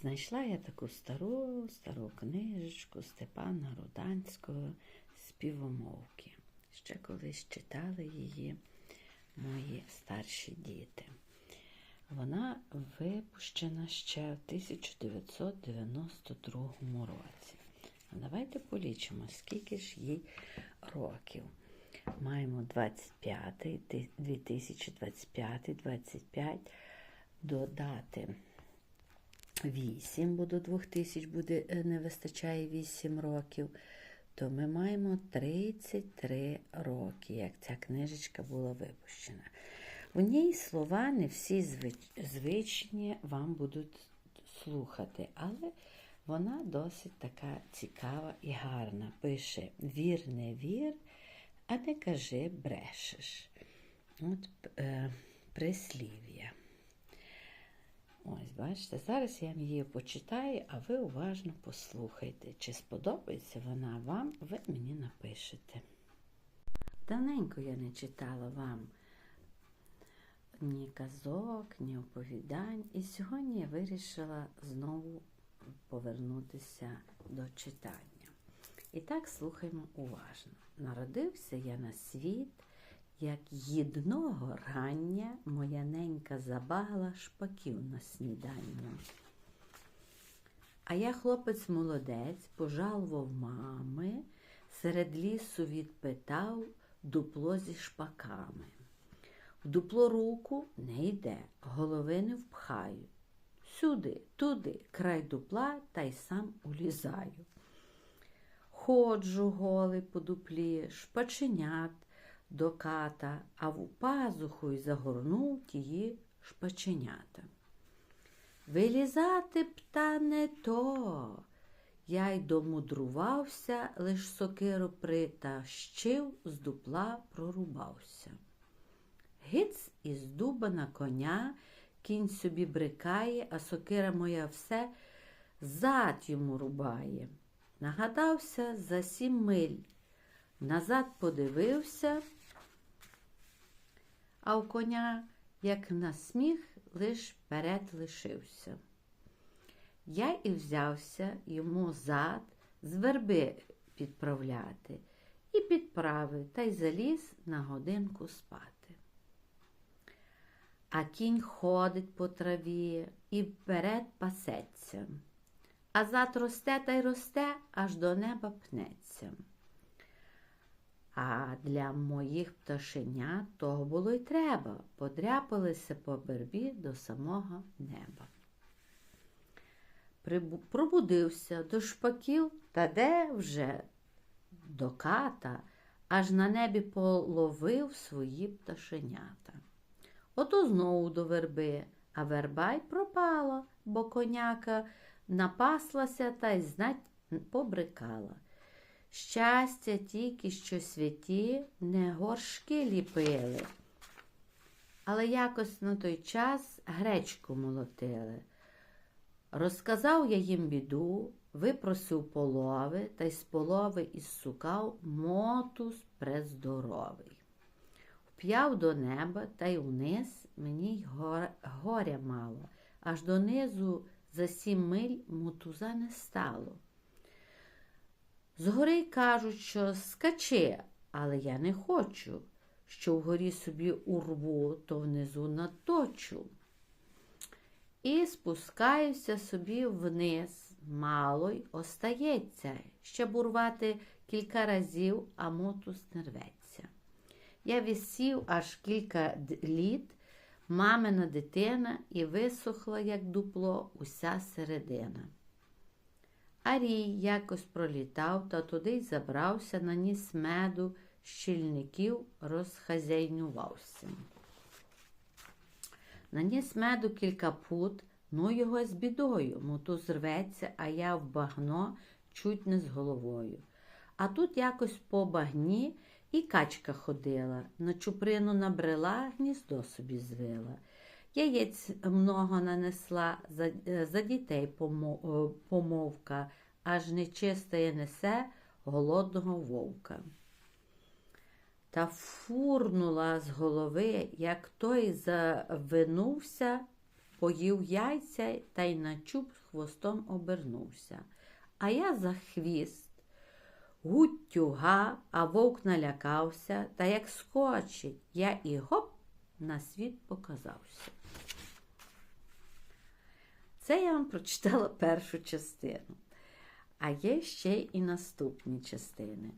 Знайшла я таку стару, стару книжечку Степана Руданського співомовки. Ще колись читали її мої старші діти. Вона випущена ще в 1992 році. А Давайте полічимо, скільки ж їй років. Маємо 25, 2025, 25, додати 8, бо до 2000 буде, е, не вистачає 8 років, то ми маємо 33 роки, як ця книжечка була випущена. В ній слова не всі звичні вам будуть слухати, але вона досить така цікава і гарна. Пише вір, не вір, а не кажи брешеш. От е, прислів'я. Бачите, зараз я її почитаю, а ви уважно послухайте. Чи сподобається вона вам, ви мені напишете. Давненько я не читала вам ні казок, ні оповідань, і сьогодні я вирішила знову повернутися до читання. І так слухаймо уважно. Народився я на світ, як їдного рання моя ненька забагла шпаків на снідання. А я хлопець молодець, пожалував мами, серед лісу відпитав дупло зі шпаками. В дупло руку не йде, голови не впхаю. Сюди, туди, край дупла, та й сам улізаю. Ходжу голий по дуплі, шпаченят до ката, а в пазуху й загорнув тії шпаченята. Вилізати б та не то. Я й домудрувався, лиш сокиру притащив, з дупла прорубався. Гиц із дуба на коня, кінь собі брикає, а сокира моя все зад йому рубає. Нагадався за сім миль. Назад подивився, а у коня, як на сміх, лиш перед лишився. Я і взявся йому зад з верби підправляти, і підправив та й заліз на годинку спати. А кінь ходить по траві і вперед пасеться, а зад росте та й росте, аж до неба пнеться. А для моїх пташенят того було й треба, подряпалися по вербі до самого неба. Прибу- Пробудився до шпаків, та де вже до ката, аж на небі половив свої пташенята. Ото знову до верби, а верба й пропала, бо коняка напаслася та й знать побрикала. Щастя тільки, що святі не горшки ліпили, але якось на той час гречку молотили. Розказав я їм біду, випросив полови та й з полови ізсукав мотус прездоровий. Вп'яв до неба та й униз мені й горя мало, аж донизу за сім миль мотуза не стало. Згори кажуть, що скачи, але я не хочу, що вгорі собі урву, то внизу наточу. І спускаюся собі вниз, мало й остається, щоб урвати кілька разів, а мотус не рветься. Я висів аж кілька літ, мамина дитина, і висохла, як дупло, уся середина. Арій якось пролітав та туди й забрався, наніс меду, щільників розхазяйнувався. Наніс меду кілька пут, ну його з бідою, мотуз рветься, а я в багно чуть не з головою. А тут якось по багні і качка ходила, на чуприну набрела, гніздо собі звила. Яєць много нанесла, за, е, за дітей е, помовка, аж нечистає несе голодного вовка. Та фурнула з голови, як той завинувся, поїв яйця та й на чуб хвостом обернувся. А я за хвіст, гуть тюга, а вовк налякався, та як скочить, я і гоп на світ показався. Це я вам прочитала першу частину. А є ще і наступні частини.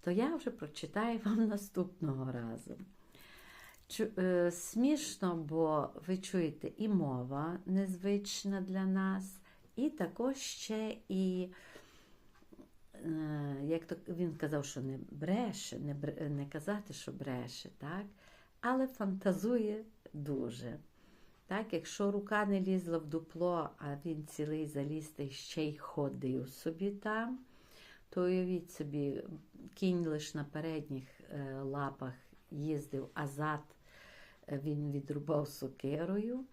То я вже прочитаю вам наступного разу. Чу, е, смішно, бо ви чуєте і мова незвична для нас, і також ще і, е, як то він казав, що не бреше, не, не казати, що бреше, так? Але фантазує дуже. Так, якщо рука не лізла в дупло, а він цілий заліз та ще й ходив собі там, то уявіть собі, кінь лише на передніх е, лапах їздив, а зад е, він відрубав сокирою,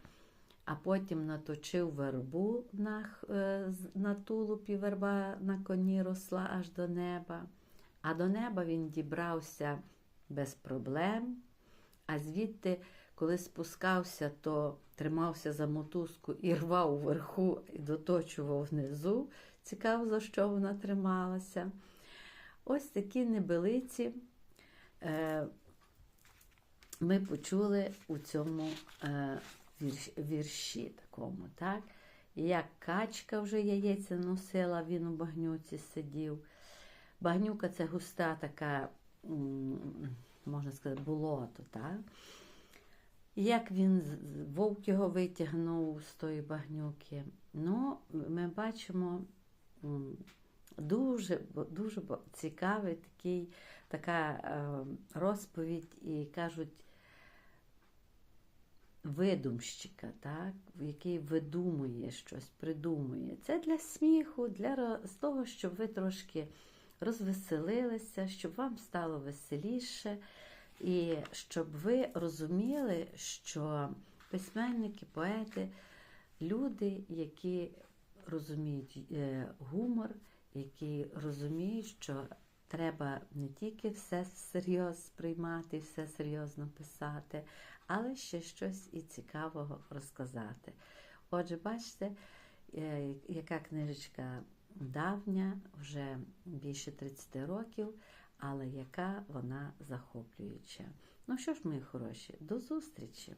а потім наточив вербу на, е, на тулупі, верба на коні росла аж до неба. А до неба він дібрався без проблем, а звідти, коли спускався, то тримався за мотузку і рвав вверху і доточував внизу. Цікаво, за що вона трималася. Ось такі небелиці е, ми почули у цьому е, вірш, вірші такому. так? Як качка вже яєця носила, він у багнюці сидів. Багнюка це густа така, можна сказати, болото. так? Як він вовк його витягнув з тої багнюки. Ну, ми бачимо дуже, дуже цікавий такий, така е, розповідь, і кажуть, видумщика, так? який видумує щось, придумує. Це для сміху, для того, щоб ви трошки розвеселилися, щоб вам стало веселіше. І щоб ви розуміли, що письменники, поети, люди, які розуміють е, гумор, які розуміють, що треба не тільки все всерйоз сприймати, все серйозно писати, але ще щось і цікавого розказати. Отже, бачите, е, яка книжечка давня, вже більше 30 років, але яка вона захоплююча. Ну що ж, мої хороші, до зустрічі!